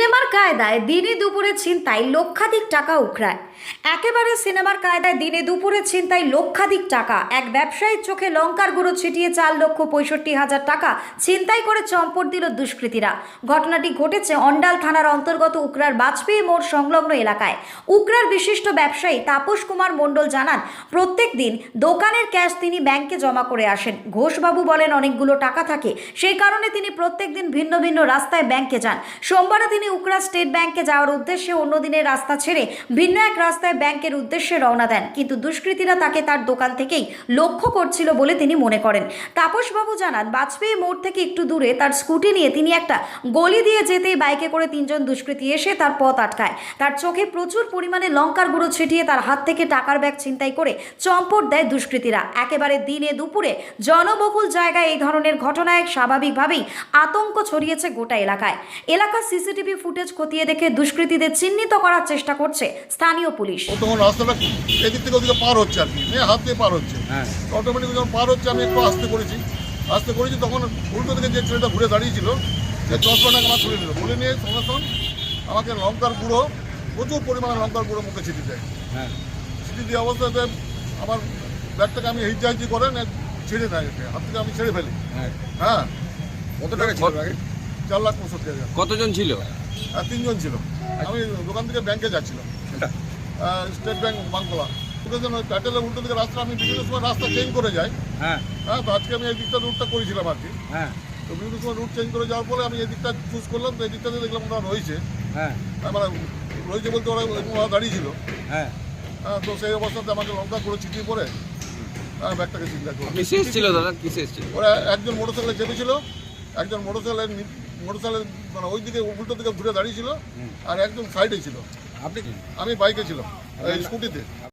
সিনেমার কায়দায় দিনে দুপুরে ছিনতাই লক্ষাধিক টাকা উখড়ায়। একেবারে সিনেমার কায়দায় দিনে দুপুরে ছিনতাই লক্ষাধিক টাকা। এক ব্যবসায়ীর চোখে লঙ্কার গুঁড়ো ছিটিয়ে চার লক্ষ পঁয়ষট্টি হাজার টাকা ছিনতাই করে চম্পট দিল দুষ্কৃতীরা। ঘটনাটি ঘটেছে অন্ডাল থানার অন্তর্গত উকরার বাজপেয়ী মোড় সংলগ্ন এলাকায়। উকরার বিশিষ্ট ব্যবসায়ী তাপস কুমার মণ্ডল জানান, প্রত্যেক দিন দোকানের ক্যাশ তিনি ব্যাংকে জমা করে আসেন। ঘোষবাবু বলেন, অনেকগুলো টাকা থাকে। সেই কারণে তিনি প্রত্যেক দিন ভিন্ন ভিন্ন রাস্তায় ব্যাংকে যান। সোমবারে তিনি উকরা স্টেট ব্যাংকে যাওয়ার উদ্দেশ্যে অন্য দিনের রাস্তা ছেড়ে ভিন্ন এক রাস্তায় ব্যাংকের উদ্দেশ্যে রওনা দেন। কিন্তু দুষ্কৃতীরা তাকে তার দোকান থেকেই লক্ষ্য করছিল বলে তিনি মনে করেন। তাপসবাবু জানান, বাজপেয়ী মোড় থেকে একটু দূরে তার স্কুটি নিয়ে তিনি একটা গলি দিয়ে যেতেই বাইকে করে তিনজন দুষ্কৃতী এসে তার পথ আটকায়। তার চোখে প্রচুর পরিমাণে লঙ্কার গুঁড়ো ছিটিয়ে তার হাত থেকে টাকার ব্যাগ ছিনতাই করে চম্পট দেয় দুষ্কৃতীরা। একেবারে দিনে দুপুরে জনবহুল জায়গায় এই ধরনের ঘটনায় স্বাভাবিকভাবেই আতঙ্ক ছড়িয়েছে গোটা এলাকায়। এলাকার সিসিটিভি ফুটেজ খতিয়ে দেখে দুষ্কৃতীদের চিহ্নিত করার চেষ্টা করছে স্থানীয় পুলিশ। ও তখন রাস্তাটা এদিক থেকে ওদিকে পার হচ্ছে আর কি মেয়ে হাত দিয়ে পার হচ্ছে। হ্যাঁ। অটোমেটিক যখন পার হচ্ছে আমি একটু আস্তে করেছি। আস্তে করেছি তখন উল্টো দিকে যে ছেলেটা ঘুরে দাঁড়িয়েছিল সে চশমাটাকে আমার তুলে নিল। তুলে নিয়ে সঙ্গে সঙ্গে আমাকে লঙ্কার গুঁড়ো প্রচুর পরিমাণে লঙ্কার গুঁড়ো মুখে ছিটি দেয়। হ্যাঁ। ছিটি দিয়ে অবস্থাতে আমার ব্যাগটাকে আমি হিজাইজি করে না ছেড়ে দেয়। হাত থেকে আমি ছেড়ে ফেলি। হ্যাঁ। হ্যাঁ। কত টাকা ছিল আগে চার লাখ পঁয়ষট্টি হাজার। কতজন ছিল? তিনজন ছিল। আমি দোকান থেকে ব্যাংকে যাচ্ছিলাম। স্টেট ব্যাংক বাংলা প্যাটেলের উল্টো দিকে রাস্তা আমি বিভিন্ন সময় রাস্তা চেঞ্জ করে যাই। হ্যাঁ। হ্যাঁ তো আজকে আমি এই দিকটা রুটটা করেছিলাম আর কি। হ্যাঁ। তো বিভিন্ন সময় রুট চেঞ্জ করে যাওয়ার পরে আমি এই দিকটা চুজ করলাম তো এই দিকটাতে দেখলাম ওরা রয়েছে। হ্যাঁ। মানে রয়েছে বলতে ওরা ওরা দাঁড়িয়ে ছিল। হ্যাঁ। হ্যাঁ তো সেই অবস্থাতে আমাকে লঙ্কা করে ছিটিয়ে পরে হ্যাঁ ব্যাগটাকে চিন্তা করে এসেছিল দাদা? কিসে ওরা একজন মোটরসাইকেলে চেপেছিল একজন মোটরসাইকেলের মোটরসাইকেল মানে ওই দিকে উল্টো দিকে ঘুরে দাঁড়িয়ে ছিল আর একদম সাইডে ছিল। আপনি আমি বাইকে ছিলাম স্কুটিতে